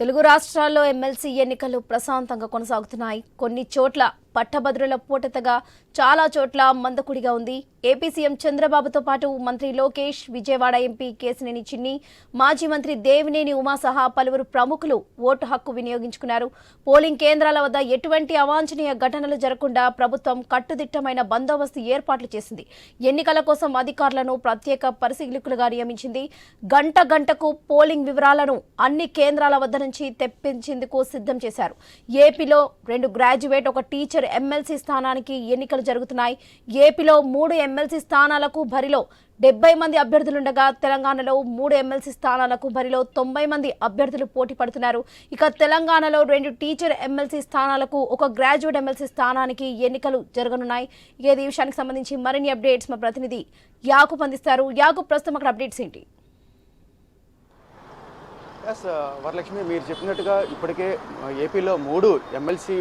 తెలుగు రాష్ట్రాల్లో ఎమ్మెల్సీ ఎన్నికలు ప్రశాంతంగా కొనసాగుతున్నాయి. కొన్ని చోట్ల పట్టభద్రుల పూటతగా చాలా చోట్ల మందకుడిగా ఉంది. ఏపీ సీఎం చంద్రబాబుతో పాటు మంత్రి లోకేష్ విజయవాడ ఎంపీ కేసినేని చిన్ని మాజీ మంత్రి దేవినేని ఉమా సహా పలువురు ప్రముఖులు ఓటు హక్కు వినియోగించుకున్నారు. పోలింగ్ కేంద్రాల వద్ద ఎటువంటి అవాంఛనీయ ఘటనలు జరగకుండా ప్రభుత్వం కట్టుదిట్టమైన బందోబస్తు ఏర్పాట్లు చేసింది. ఎన్నికల కోసం అధికారులను ప్రత్యేక పరిశీలకులుగా నియమించింది. గంట గంటకు పోలింగ్ వివరాలను అన్ని కేంద్రాల వద్ద నుంచి తెప్పించేందుకు సిద్ధం చేశారు. ఏపీలో రెండు గ్రాడ్యుయేట్ ఒక టీచర్ ఎమ్మెల్సీ స్థానానికి ఎన్నికలు జరుగుతున్నాయి. ఏపీలో మూడు ఎమ్మెల్సీ స్థానాలకు బరిలో డెబ్బై మంది అభ్యర్థులుండగా తెలంగాణలో మూడు ఎమ్మెల్సీ స్థానాలకు బరిలో తొంభై మంది అభ్యర్థులు పోటీ పడుతున్నారు. ఇక తెలంగాణలో రెండు టీచర్ ఎమ్మెల్సీ స్థానాలకు ఒక గ్రాడ్యుయేట్ ఎమ్మెల్సీ స్థానానికి ఎన్నికలు జరగనున్నాయి. ఇక ఈ విషయానికి సంబంధించి మరిన్ని అప్డేట్స్ మా ప్రతినిధి యాకు అందిస్తారు. యాకు ప్రస్తుతం అక్కడ అప్డేట్స్ ఏంటి? ఎస్ వరలక్ష్మి మీరు చెప్పినట్టుగా ఇప్పటికే ఏపీలో మూడు ఎమ్మెల్సీ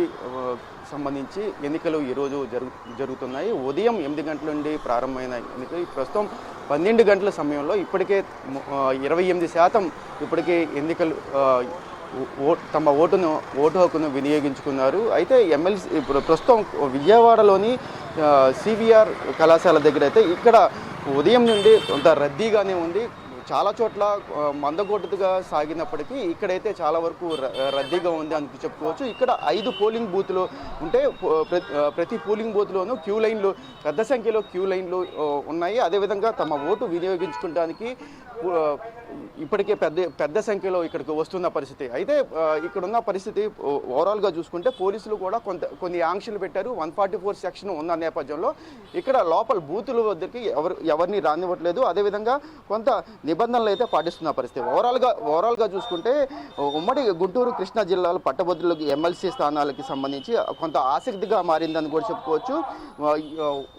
సంబంధించి ఎన్నికలు ఈరోజు జరుగు జరుగుతున్నాయి. ఉదయం ఎనిమిది గంటల నుండి ప్రారంభమైన ఎన్నికలు. ప్రస్తుతం పన్నెండు గంటల సమయంలో ఇప్పటికే ఇరవై ఎనిమిది శాతం ఇప్పటికే ఎన్నికలు తమ ఓటును ఓటు హక్కును వినియోగించుకున్నారు. అయితే ఎమ్మెల్సీ ఇప్పుడు ప్రస్తుతం విజయవాడలోని సివిఆర్ కళాశాల దగ్గర అయితే ఇక్కడ ఉదయం నుండి కొంత రద్దీగానే ఉంది. చాలా చోట్ల మందగొడ్డుగా సాగినప్పటికీ ఇక్కడైతే చాలా వరకు ర- రద్దీగా ఉంది అని చెప్పుకోవచ్చు. ఇక్కడ ఐదు పోలింగ్ బూత్లు ఉంటే ప్ర- ప్రతి పోలింగ్ బూత్లోనూ క్యూ లైన్లు పెద్ద సంఖ్యలో క్యూ లైన్లు ఉన్నాయి. అదేవిధంగా తమ ఓటు వినియోగించుకోవడానికి ఇప్పటికే పెద్ద పెద్ద సంఖ్యలో ఇక్కడికి వస్తున్న పరిస్థితి. అయితే ఇక్కడున్న పరిస్థితి ఓవరాల్గా చూసుకుంటే పోలీసులు కూడా కొంత కొన్ని ఆంక్షలు పెట్టారు. వన్ ఫార్టీ ఫోర్ సెక్షన్ ఉన్న నేపథ్యంలో ఇక్కడ లోపల బూతుల వద్దకి ఎవరు ఎవరిని రానివ్వట్లేదు. అదేవిధంగా కొంత నిబంధనలు అయితే పాటిస్తున్న పరిస్థితి. ఓవరాల్గా ఓవరాల్గా చూసుకుంటే ఉమ్మడి గుంటూరు కృష్ణా జిల్లాలో పట్టభద్రులకు ఎమ్మెల్సీ స్థానాలకి సంబంధించి కొంత ఆసక్తిగా మారిందని కూడా చెప్పుకోవచ్చు.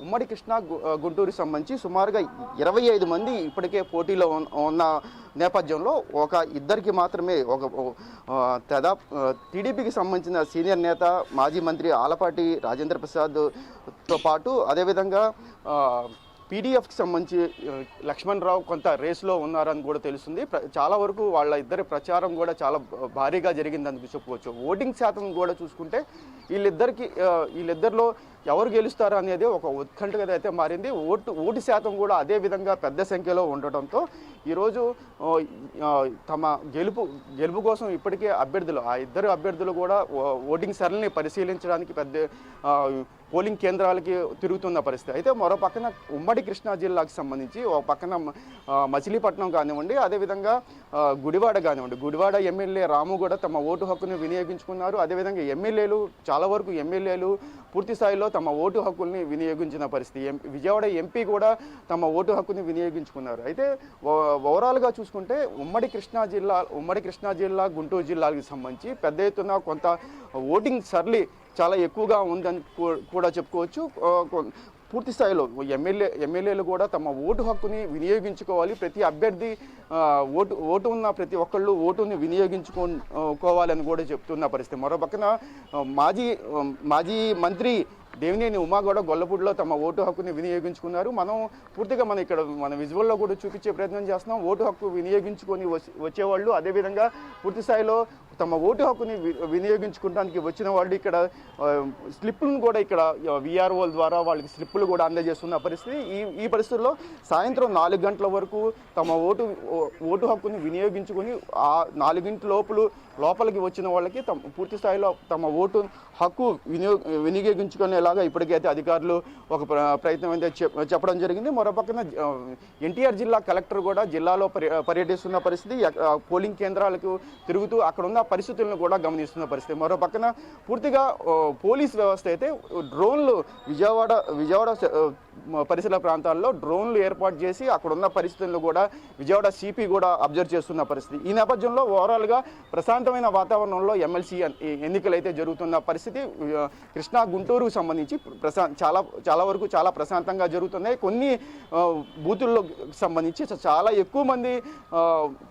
ఉమ్మడి కృష్ణా గుంటూరుకి సంబంధించి సుమారుగా ఇరవై ఐదు మంది ఇప్పటికే పోటీలో ఉన్న- నేపథ్యంలో ఒక ఇద్దరికి మాత్రమే ఒక ఆ, తెదా టీడీపీకి సంబంధించిన సీనియర్ నేత మాజీ మంత్రి ఆలపాటి రాజేంద్ర ప్రసాద్తో పాటు అదేవిధంగా పీడీఎఫ్కి సంబంధించి లక్ష్మణ్ రావు కొంత రేస్లో ఉన్నారని కూడా తెలుస్తుంది. చాలా వరకు వాళ్ళ ఇద్దరి ప్రచారం కూడా చాలా భ- భారీగా జరిగిందని చెప్పుకోవచ్చు ఓటింగ్ శాతం కూడా చూసుకుంటే వీళ్ళిద్దరికి వీళ్ళిద్దరిలో ఎవరు గెలుస్తారు అనేది ఒక ఉత్కంఠగా అయితే మారింది. ఓటు ఓటు శాతం కూడా అదే విధంగా పెద్ద సంఖ్యలో ఉండటంతో ఈరోజు తమ గెలుపు గెలుపు కోసం ఇప్పటికే అభ్యర్థులు ఆ ఇద్దరు అభ్యర్థులు కూడా ఓటింగ్ సరళిని పరిశీలించడానికి పెద్ద పోలింగ్ కేంద్రాలకి తిరుగుతున్న పరిస్థితి. అయితే మరో పక్కన ఉమ్మడి కృష్ణా జిల్లాకు సంబంధించి ఒక పక్కన మచిలీపట్నం కానివ్వండి అదేవిధంగా గుడివాడ కానివ్వండి. గుడివాడ ఎమ్మెల్యే రాము కూడా తమ ఓటు హక్కును వినియోగించుకున్నారు. అదేవిధంగా ఎమ్మెల్యేలు చాలా వరకు ఎమ్మెల్యేలు పూర్తి స్థాయిలో తమ ఓటు హక్కుల్ని వినియోగించిన పరిస్థితి. ఎం- విజయవాడ ఎంపీ కూడా తమ ఓటు హక్కుని వినియోగించుకున్నారు. అయితే ఓవరాల్గా చూసుకుంటే ఉమ్మడి కృష్ణా జిల్లా ఉమ్మడి కృష్ణా జిల్లా గుంటూరు జిల్లాకి సంబంధించి పెద్ద ఎత్తున కొంత ఓటింగ్ సర్లీ చాలా ఎక్కువగా ఉందని కూడా చెప్పుకోవచ్చు. పూర్తి స్థాయిలో ఎమ్మెల్యే ఎమ్మెల్యేలు కూడా తమ ఓటు హక్కుని వినియోగించుకోవాలి. ప్రతి అభ్యర్థి ఓటు ఓటు ఉన్న ప్రతి ఒక్కళ్ళు ఓటుని వినియోగించుకోవాలని కూడా చెప్తున్న పరిస్థితి. మరో పక్కన మాజీ మాజీ మంత్రి దేవినేని ఉమా కూడా గొల్లపూడిలో తమ ఓటు హక్కుని వినియోగించుకున్నారు. మనం పూర్తిగా మనం ఇక్కడ మన విజువల్లో కూడా చూపించే ప్రయత్నం చేస్తున్నాం. ఓటు హక్కు వినియోగించుకొని వచ్చేవాళ్ళు. అదేవిధంగా పూర్తి స్థాయిలో తమ ఓటు హక్కుని వి- వినియోగించుకోవడానికి వచ్చిన వాళ్ళు ఇక్కడ స్లిప్పులను కూడా ఇక్కడ విఆర్ఓల ద్వారా వాళ్ళకి స్లిప్పులు కూడా అందజేస్తున్న పరిస్థితి. ఈ ఈ పరిస్థితుల్లో సాయంత్రం నాలుగు గంటల వరకు తమ ఓటు ఓటు హక్కుని వినియోగించుకొని ఆ నాలుగింటి లోపల లోపలికి వచ్చిన వాళ్ళకి తమ పూర్తి స్థాయిలో తమ ఓటు హక్కు వినియో వినియోగించుకునేలాగా ఇప్పటికైతే అధికారులు ఒక ప్ర- ప్రయత్నం అయితే చెప్పడం జరిగింది. మరో పక్కన ఎన్టీఆర్ జిల్లా కలెక్టర్ కూడా జిల్లాలో పర్య- పర్యటిస్తున్న పరిస్థితి. పోలింగ్ కేంద్రాలకు తిరుగుతూ అక్కడ ఉన్న పరిస్థితులను కూడా గమనిస్తున్న పరిస్థితి. మరో పక్కన పూర్తిగా పోలీస్ వ్యవస్థ అయితే డ్రోన్లు విజయవాడ విజయవాడ పరిసర ప్రాంతాల్లో డ్రోన్లు ఏర్పాటు చేసి అక్కడ ఉన్న పరిస్థితులను కూడా విజయవాడ సిపి కూడా అబ్జర్వ్ చేస్తున్న పరిస్థితి. ఈ నేపథ్యంలో ఓవరాల్గా ప్రశాంతమైన వాతావరణంలో ఎమ్మెల్సీ ఎన్నికలు అయితే జరుగుతున్న పరిస్థితి కృష్ణా గుంటూరుకు సంబంధించి ప్రశా చాలా చాలా వరకు చాలా ప్రశాంతంగా జరుగుతున్నాయి. కొన్ని బూతుల్లో సంబంధించి చాలా ఎక్కువ మంది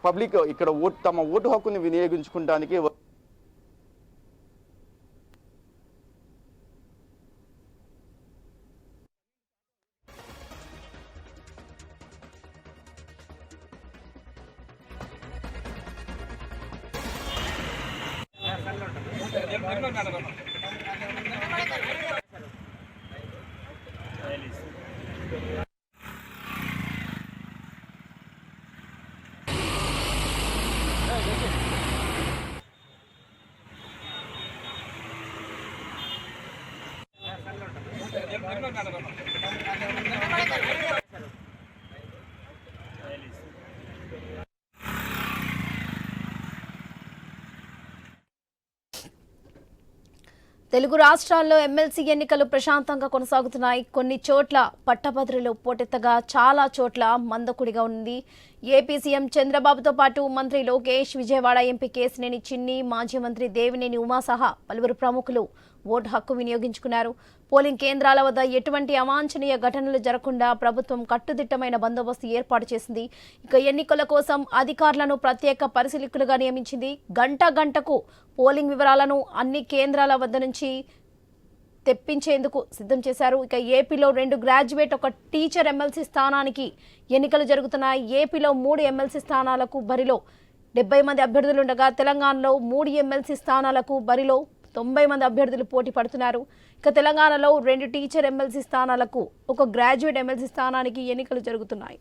పబ్లిక్ ఇక్కడ ఓటు తమ ఓటు హక్కుని వినియోగించుకోవడానికి എനിക്ക് Gracias. తెలుగు రాష్ట్రాల్లో ఎమ్మెల్సీ ఎన్నికలు ప్రశాంతంగా కొనసాగుతున్నాయి. కొన్ని చోట్ల పట్టభద్రులు పోటెత్తగా చాలా చోట్ల మందకుడిగా ఉంది. ఏపీ సీఎం చంద్రబాబుతో పాటు మంత్రి లోకేష్ విజయవాడ ఎంపీ కేసినేని చిన్ని మాజీ మంత్రి దేవినేని ఉమా సహా పలువురు ప్రముఖులు ఓటు హక్కు వినియోగించుకున్నారు. పోలింగ్ కేంద్రాల వద్ద ఎటువంటి అవాంఛనీయ ఘటనలు జరగకుండా ప్రభుత్వం కట్టుదిట్టమైన బందోబస్తు ఏర్పాటు చేసింది. ఇక ఎన్నికల కోసం అధికారులను ప్రత్యేక పరిశీలకులుగా నియమించింది. గంట గంటకు పోలింగ్ వివరాలను అన్ని కేంద్రాల వద్ద నుంచి తెప్పించేందుకు సిద్ధం చేశారు. ఇక ఏపీలో రెండు గ్రాడ్యుయేట్ ఒక టీచర్ ఎమ్మెల్సీ స్థానానికి ఎన్నికలు జరుగుతున్నాయి. ఏపీలో మూడు ఎమ్మెల్సీ స్థానాలకు బరిలో డెబ్బై మంది అభ్యర్థులు ఉండగా తెలంగాణలో మూడు ఎమ్మెల్సీ స్థానాలకు బరిలో తొంభై మంది అభ్యర్థులు పోటీ పడుతున్నారు. ఇక తెలంగాణలో రెండు టీచర్ ఎమ్మెల్సీ స్థానాలకు ఒక గ్రాడ్యుయేట్ ఎమ్మెల్సీ స్థానానికి ఎన్నికలు జరుగుతున్నాయి.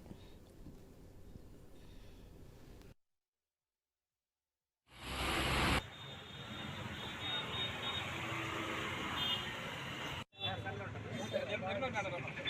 no, no, no. no.